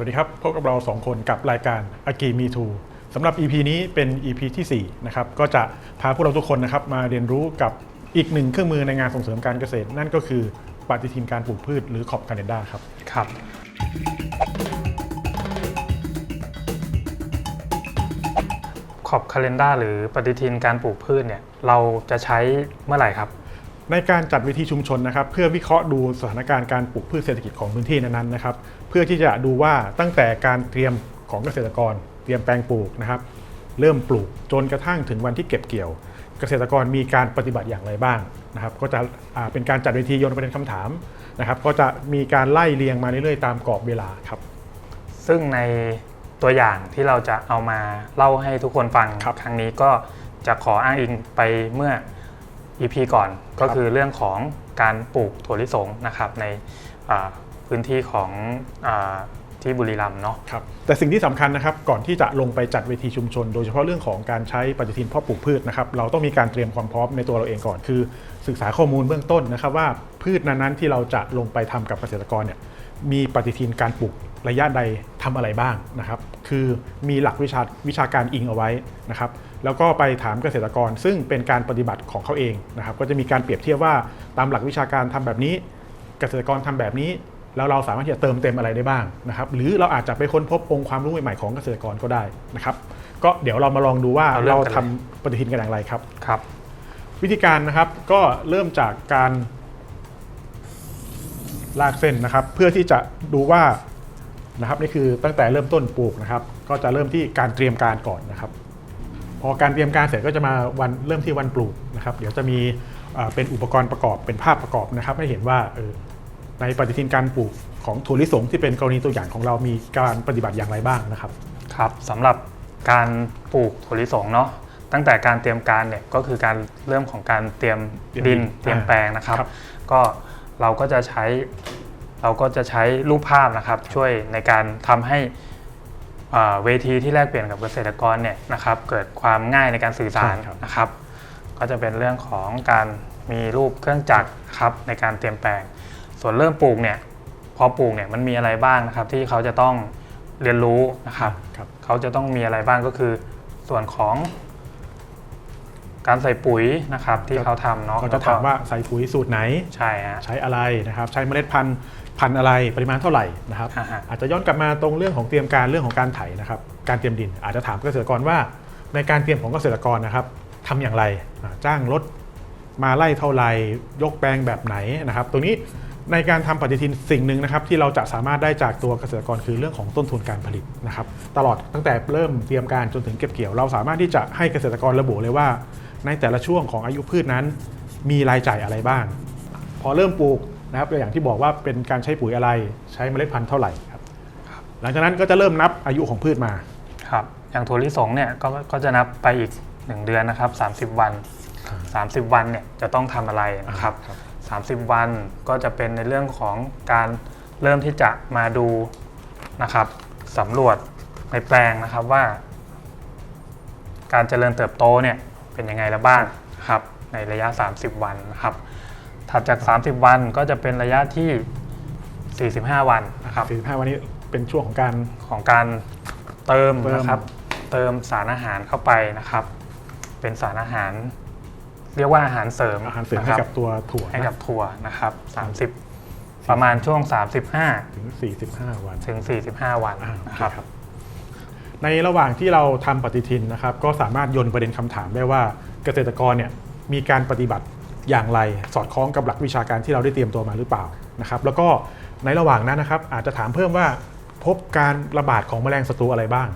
สวัสดีครับ พบกับเรา 2 คนกับรายการอากีมีทูสำหรับ EP นี้เป็น EP ที่ 4 นะครับ ก็จะพาพวกเราทุกคนนะครับมาเรียนรู้กับอีกหนึ่งเครื่องมือในงานส่งเสริมการเกษตร นั่นก็คือปฏิทินการปลูกพืชหรือขอบคาเลนดาครับ ครับ ขอบคาเลนดาหรือปฏิทินการปลูกพืชเนี่ยเราจะใช้เมื่อไหร่ครับ ในการจัดเวทีชุมชนนะครับ เพื่อวิเคราะห์ดูสถานการณ์การปลูกพืชเศรษฐกิจของพื้นที่นั้นๆนะครับ เพื่อที่จะดูว่าตั้งแต่การเตรียมของเกษตรกร เตรียมแปลงปลูกนะครับ เริ่มปลูกจนกระทั่งถึงวันที่เก็บเกี่ยว เกษตรกรมีการปฏิบัติอย่างไรบ้างนะครับ ก็จะอ่าเป็นการจัดเวทีโยนประเด็นคำถามนะครับ ก็จะมีการไล่เรียงมาเรื่อยๆตามกรอบเวลาครับ ซึ่งในตัวอย่างที่เราจะเอามาเล่าให้ทุกคนฟังครับครั้งนี้ก็จะขออ้างอิงไปเมื่อ EP ก่อนก็คือเรื่องของการปลูกถั่วลิสงนะครับในอ่าพื้นที่ของอาที่บุรีรัมย์เนาะครับแต่สิ่งที่สำคัญนะครับก่อนที่จะลงไปจัดเวทีชุมชน โดยเฉพาะเรื่องของการใช้ปฏิทินเพาะปลูกพืชนะครับเราต้องมีการเตรียมความพร้อมในตัวเราเองก่อนคือ ศึกษาข้อมูลเบื้องต้นนะครับว่าพืชนั้นๆที่เราจะลงไปทำกับเกษตรกรเนี่ยมีปฏิทินการปลูกระยะใดทำอะไรบ้างนะครับ คือมีหลักวิชาวิชาการอิงเอาไว้นะครับ แล้วก็ไปถามเกษตรกร ซึ่งเป็นการปฏิบัติของเขาเองนะครับ ก็จะมีการเปรียบเทียบว่าตามหลักวิชาการทำแบบนี้ เกษตรกรทำแบบนี้แล้วเราสามารถที่จะเติมเต็มอะไรได้บ้างนะครับ หรือเราอาจจะไปค้นพบองค์ความรู้ใหม่ๆของเกษตรกรก็ได้นะครับ ก็เดี๋ยวเรามาลองดูว่าเอาเริ่เรามกันเลยทำปฏิทินกันอย่างไรครับครับ วิธีการนะครับก็เริ่มจากการลากเส้นนะครับ เพื่อที่จะดูว่านะครับนี่คือตั้งแต่เริ่มต้นปลูกนะครับ ก็จะเริ่มที่การเตรียมการก่อนนะครับ พอการเตรียมการเสร็จก็จะมาวันเริ่มที่วันปลูกนะครับ เดี๋ยวจะมีอ่าเป็นอุปกรณ์ประกอบเป็นภาพประกอบนะครับ ให้เห็นว่าเออในปฏิทินการปลูกของถั่วลิสงที่เป็นกรณีตัวอย่างของเรามีการปฏิบัติอย่างไรบ้างนะครับครับสำหรับการปลูกถั่วลิสงเนาะตั้งแต่การเตรียมการเนี่ยก็คือการเริ่มของการเตรียมเตรียมดินดินเตรียมอ่าแปลงนะครับครับ ก็เราก็จะใช้เราก็จะใช้รูปภาพนะครับ ช่วยในการทำให้อ่า เวทีที่แลกเปลี่ยนกับเกษตรกรเนี่ยนะครับเกิดความง่ายในการสื่อสารนะครับ ก็จะเป็นเรื่องของการมีรูปเครื่องจักรครับในการเตรียมแปลง ส่วนเริ่มปลูกเนี่ยพอปลูกเนี่ยมันมีอะไรบ้างนะครับ ที่เขาจะต้องเรียนรู้นะครับครับเขาจะต้องมีอะไรบ้างก็คือ ส่วนของ การใส่ปุ๋ยนะครับที่เขาทำเนาะก็จะถามว่าใส่ปุ๋ยสูตรไหนใช่ฮะใช้อะไรนะครับใช้เมล็ดพันธุ์พันธุ์อะไรปริมาณเท่าไหร่นะครับอ่าฮะอาจจะย้อนกลับมาตรงเรื่องของเตรียมการเรื่องของการไถนะครับการเตรียมดิน อาจจะถามเกษตรกรว่า ในการเตรียมของเกษตรกรนะครับทำอย่างไรอ่าจ้างรถมาไล่เท่าไหร่ยกแปลงแบบไหนนะครับ ตรงนี้ในการทำปฏิทินสิ่งหนึ่งนะครับ ที่เราจะสามารถได้จากตัวเกษตรกรคือเรื่องของต้นทุนการผลิตนะครับ ตลอดตั้งแต่เริ่มเตรียมการจนถึงเก็บเกี่ยว เราสามารถที่จะให้เกษตรกรระบุเลยว่า ในแต่ละช่วงของอายุพืชนั้น มีรายจ่ายอะไรบ้าง พอเริ่มปลูกนะครับอย่างที่บอกว่าเป็นการใช้ปุ๋ยอะไรใช้เมล็ดพันธุ์เท่าไหร่ครับหลังจากนั้นก็จะเริ่มนับอายุของพืชมาครับอย่างถั่วลิสงเนี่ยก็ก็จะนับไปอีก 1 เดือนนะครับ30 วัน 30 วันเนี่ยจะต้องทำอะไรนะครับครับ30 วันก็จะเป็นในเรื่องของการเริ่มที่จะมาดูนะครับสำรวจในแปลงนะครับว่า การเจริญเติบโตเนี่ย เป็นยังไงแล้วบ้างนะครับในระยะ 30 วันนะครับถัดจาก 30 วันก็จะเป็นระยะที่ 45 วันนะครับ45 วันนี้เป็นช่วงของการ ของการเติมเติม นะครับ เติมสารอาหารเข้าไปนะครับ เป็นสารอาหาร เรียกว่าอาหารเสริมอาหารเสริมนะให้คกับตัวถั่วให้กับนะถั่วนะครับ 30 ประมาณช่วง 35 ถึง 45 วัน ถึง 45 วันอ่าโอนะเคครับ ครับ ในระหว่างที่เราทำปฏิทินนะครับ ก็สามารถโยนประเด็นคำถามได้ว่าเกษตรกรเนี่ยมีการปฏิบัติอย่างไร สอดคล้องกับหลักวิชาการที่เราได้เตรียมตัวมาหรือเปล่านะครับแล้วก็ในระหว่างนั้นนะครับ อาจจะถามเพิ่มว่าพบการระบาดของแมลงศัตรูอะไรบ้าง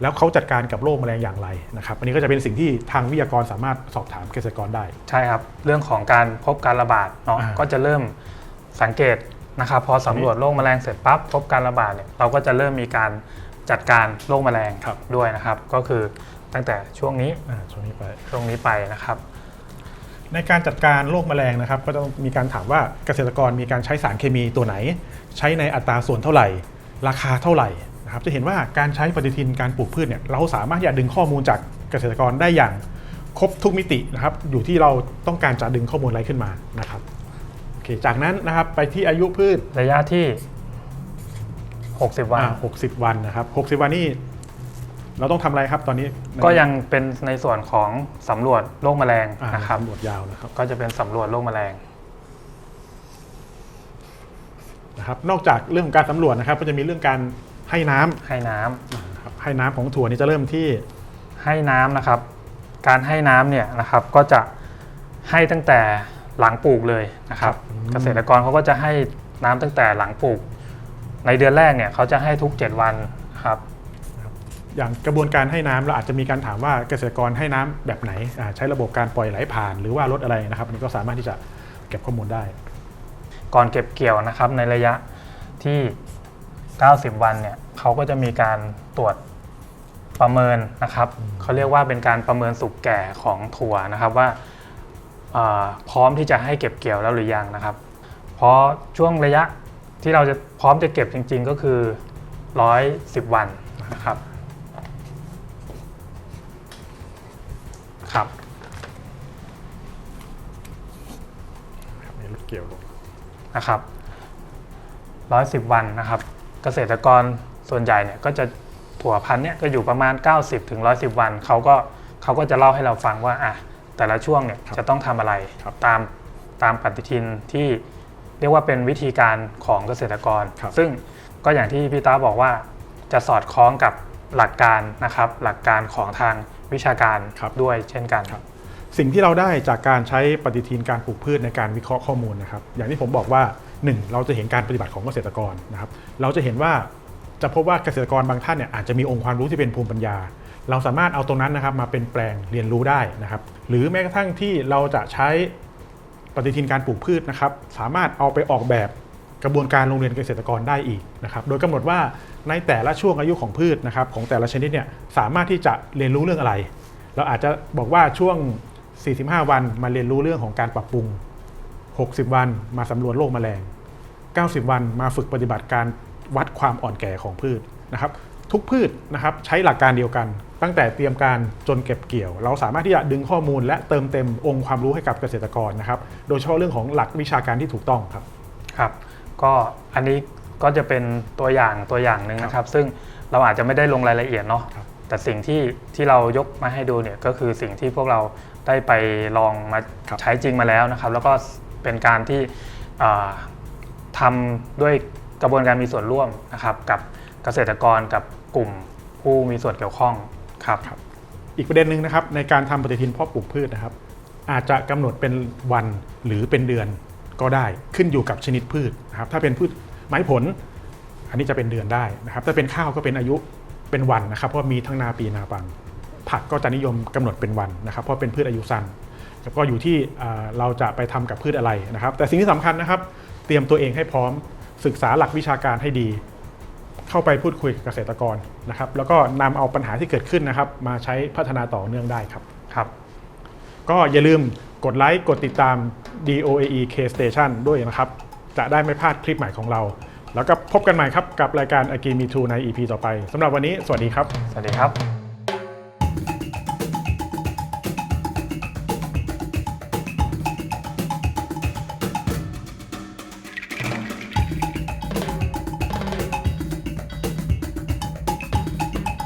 แล้วเขาจัดการกับโรคแมลงอย่างไรนะครับอันนี้ก็จะเป็นสิ่งที่ทางวิทยากรสามารถสอบถามเกษตรกรได้ ใช่ครับ เรื่องของการพบการระบาดเนาะอ่าก็จะเริ่มสังเกตนะครับพอสำรวจโรคแมลงเสร็จปั๊บพบการระบาดเนี่ยเราก็จะเริ่มมีการ จัดการโรคแมลงครับด้วยนะครับ ก็คือตั้งแต่ช่วงนี้อ่าช่วงนี้ไปช่วงนี้ไปนะครับ ในการจัดการโรคแมลงนะครับ ก็ต้องมีการถามว่าเกษตรกรมีการใช้สารเคมีตัวไหน ใช้ในอัตราส่วนเท่าไหร่ ราคาเท่าไหร่นะครับจะเห็นว่าการใช้ปฏิทินการปลูกพืชเนี่ยเราสามารถที่จะดึงข้อมูลจากเกษตรกรได้อย่างครบทุกมิตินะครับอยู่ที่เราต้องการจะดึงข้อมูลอะไรขึ้นมานะครับโอเคจากนั้นนะครับไปที่อายุพืชระยะที่ 60 วัน อ่า60 วันนะครับ 60 วันนี่เราต้องทำอะไรครับตอนนี้ก็ยังเป็นในส่วนของสำรวจโรคแมลงอ่านะครับตำรวจยาวนะครับก็จะเป็นสำรวจโรคแมลง นะครับ นอกจากเรื่องของการสำรวจนะครับ ก็จะมีเรื่องการให้น้ำให้น้ำนะครับให้น้ำของถั่วนี่จะเริ่มที่ ให้น้ำนะครับ การให้น้ำเนี่ยนะครับก็จะให้ตั้งแต่หลังปลูกเลยนะครับเกษตรกรเขาก็จะให้น้ำตั้งแต่หลังปลูก ในเดือนแรกเนี่ยเขาจะให้ทุก 7 วันครับ อย่างกระบวนการให้น้ำเราอาจจะมีการถามว่าเกษตรกรให้น้ำแบบไหนอ่าใช้ระบบการปล่อยไหลผ่านหรือว่าลดอะไรนะครับอันนี้ก็สามารถที่จะเก็บข้อมูลได้ ก่อนเก็บเกี่ยวนะครับในระยะที่ 90 วันเนี่ยเขาก็จะมีการตรวจประเมินนะครับเขาเรียกว่าเป็นการประเมินสุกแก่ของถั่วนะครับว่าเอ่อพร้อมที่จะให้เก็บเกี่ยวแล้วหรือยังนะครับ เพราะช่วงระยะ ที่เราจะพร้อมจะเก็บจริง ๆ ก็คือ 110 วันนะครับครับครับนี่รถเกี่ยวลงนะครับร้อยสิบวันนะครับ เกษตรกรส่วนใหญ่เนี่ยก็จะถั่วพันธุ์เนี่ยก็อยู่ประมาณ 90ถึง110 วันเขาก็เขาก็จะเล่าให้เราฟังว่าอะแต่ละช่วงเนี่ยจะต้องทำอะไรตามตามปฏิทินที่ เรียกว่าเป็นวิธีการของเกษตรกร ซึ่งก็อย่างที่พี่ตาบอกว่าจะสอดคล้องกับหลักการนะครับ หลักการของทางวิชาการด้วยเช่นกันสิ่งที่เราได้จากการใช้ปฏิทินการปลูกพืชในการวิเคราะห์ข้อมูลนะครับ อย่างที่ผมบอกว่า 1. เราจะเห็นการปฏิบัติของเกษตรกรนะครับ เราจะเห็นว่าจะพบว่าเกษตรกรบางท่านเนี่ยอาจจะมีองค์ความรู้ที่เป็นภูมิปัญญา เราสามารถเอาตรงนั้นนะครับมาเป็นแปลงเรียนรู้ได้นะครับ หรือแม้กระทั่งที่เราจะใช้ ปฏิทินการปลูกพืชนะครับ สามารถเอาไปออกแบบกระบวนการโรงเรียนเกษตรกรได้อีกนะครับ โดยกำหนดว่าในแต่ละช่วงอายุของพืชนะครับของแต่ละชนิดเนี่ยสามารถที่จะเรียนรู้เรื่องอะไร เราอาจจะบอกว่าช่วง 45 วันมาเรียนรู้เรื่องของการปรับปรุง 60 วันมาสำรวจโรคแมลง 90 วันมาฝึกปฏิบัติการวัดความอ่อนแก่ของพืชนะครับ ทุกพืชนะครับใช้หลักการเดียวกัน ตั้งแต่เตรียมการจนเก็บเกี่ยว เราสามารถที่จะดึงข้อมูล และเติมเต็มองค์ความรู้ให้กับเกษตรกรนะครับ โดยเฉพาะเรื่องของหลักวิชาการที่ถูกต้องครับ ครับ ก็อันนี้ก็จะเป็นตัวอย่างตัวอย่างหนึ่งนะครับ ซึ่งเราอาจจะไม่ได้ลงรายละเอียดเนาะครับแต่สิ่งที่ที่เรายกมาให้ดูเนี่ยก็คือสิ่งที่พวกเราได้ไปลองมาครับใช้จริงมาแล้วนะครับ แล้วก็เป็นการที่อ่าทำด้วยกระบวนการมีส่วนร่วมนะครับ กับเกษตรกรกับกลุ่มผู้มีส่วนเกี่ยวข้อง ครับรบอีกประเด็นหนึ่งนะครับในการทำปฏิทินเพาะปลูกพืชนะครับ อาจจะกำหนดเป็นวันหรือเป็นเดือนก็ได้ขึ้นอยู่กับชนิดพืชนะครับ ถ้าเป็นพืชไม้ผล อันนี้จะเป็นเดือนได้นะครับ ถ้าเป็นข้าวก็เป็นอายุเป็นวันนะครับ เพราะมีทั้งนาปีนาปัง ผักก็จะนิยมกำหนดเป็นวันนะครับ เพราะเป็นพืชอายุสั้นแล้วก็อยู่ที่เราจะไปทำกับพืชอะไรนะครับ แต่สิ่งที่สำคัญนะครับ เตรียมตัวเองให้พร้อมศึกษาหลักวิชาการให้ดี เข้าไปพูดคุยกับเกษตรกรนะครับ แล้วก็นำเอาปัญหาที่เกิดขึ้นนะครับ มาใช้พัฒนาต่อเนื่องได้ครับครับ ก็อย่าลืมกดไลค์กดติดตาม DOAE K Station ด้วยนะครับ จะได้ไม่พลาดคลิปใหม่ของเรา แล้วก็พบกันใหม่ครับกับรายการ a g i m e t o ใน EP ต่อไปสำหรับวันนี้ สวัสดีครับ สวัสดีครับ